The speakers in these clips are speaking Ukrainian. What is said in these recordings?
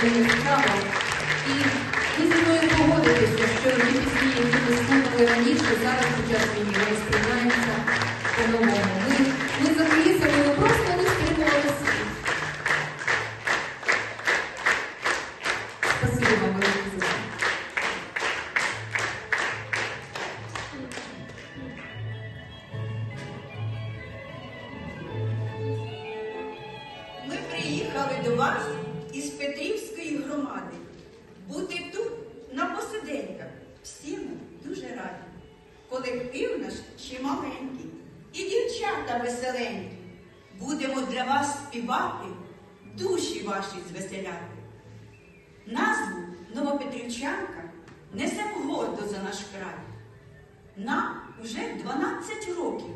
повинні справа. І ви зі мною погодитеся, що ті пісні, які ми слухали раніше, зараз під час війни вони сприймаються по-новому. Ми, ми за кулісами просто не стримували. Ми приїхали до вас із Петрівської громади. Бути тут на посиденьках. Всі ми дуже раді. Колектив наш чималенький. І дівчата веселенькі. Будемо для вас співати, душі ваші звеселяти. Назву Новопетрівчанка несемо гордо за наш край. Нам вже 12 років.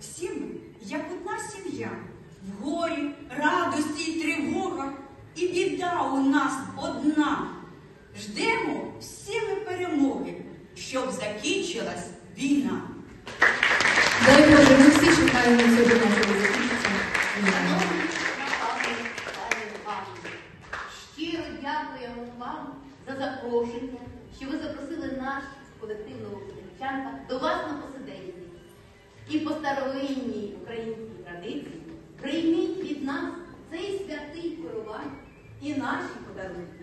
Всі ми, як одна сім'я, в горі, радості біда у нас одна. Ждемо всі ми перемоги, щоб закінчилась війна. Дай Боже, ми всі чекаємо цього коли закінчиться щиро дякуємо вам за запрошення, що ви запросили наш колектив Новопетрівчанка до вас на посиденьки. І по старовинній українській традиції прийміть від нас цей святий коровай і наші подарунки.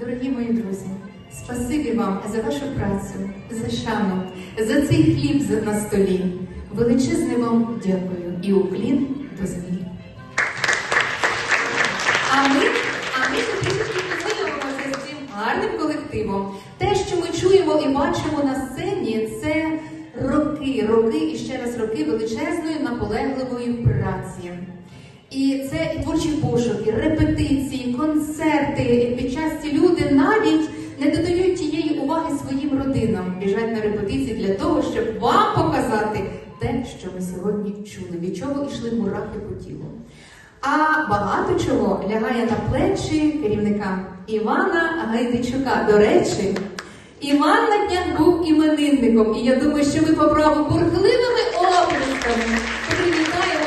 Дорогі мої друзі, спасибі вам за вашу працю, за шану, за цей хліб на столі. Величезне вам дякую і уклін до землі. А ми, а ми трішки познайомимося з цим гарним колективом. Те, що ми чуємо і бачимо на сцені, це роки, роки і ще раз роки величезної наполегливої праці. І це і творчі пошуки, репетиції, концерти. Під час ці люди навіть не додають тієї уваги своїм родинам, біжать на репетиції для того, щоб вам показати те, що ми сьогодні чули, від чого йшли мурахи по тілу. А багато чого лягає на плечі керівника Івана Гайдичука. До речі, Іван на днях був іменинником, і я думаю, що ми по праву бурхливими оплесками привітаємо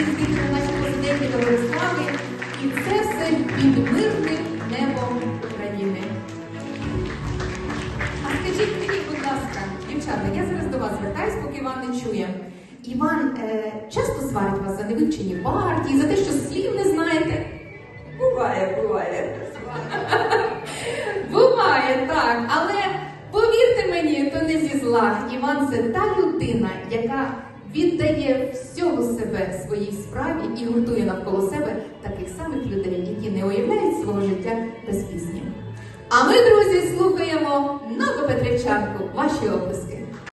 наші президенті до Борислави, і це все під мирним небом України. А скажіть мені, будь ласка, дівчата, я зараз до вас звертаюсь, поки Іван не чує. Іван е, часто сварить вас за невивчені партії, за те, що слів не знаєте? Буває, буває. Буває так, але повірте мені, то не зі зла. Іван це та людина, яка віддає всього себе своїй справі і гуртує навколо себе таких самих людей, які не уявляють свого життя без пісні. А ми, друзі, слухаємо нову Петрівчанку, Ваші оплески.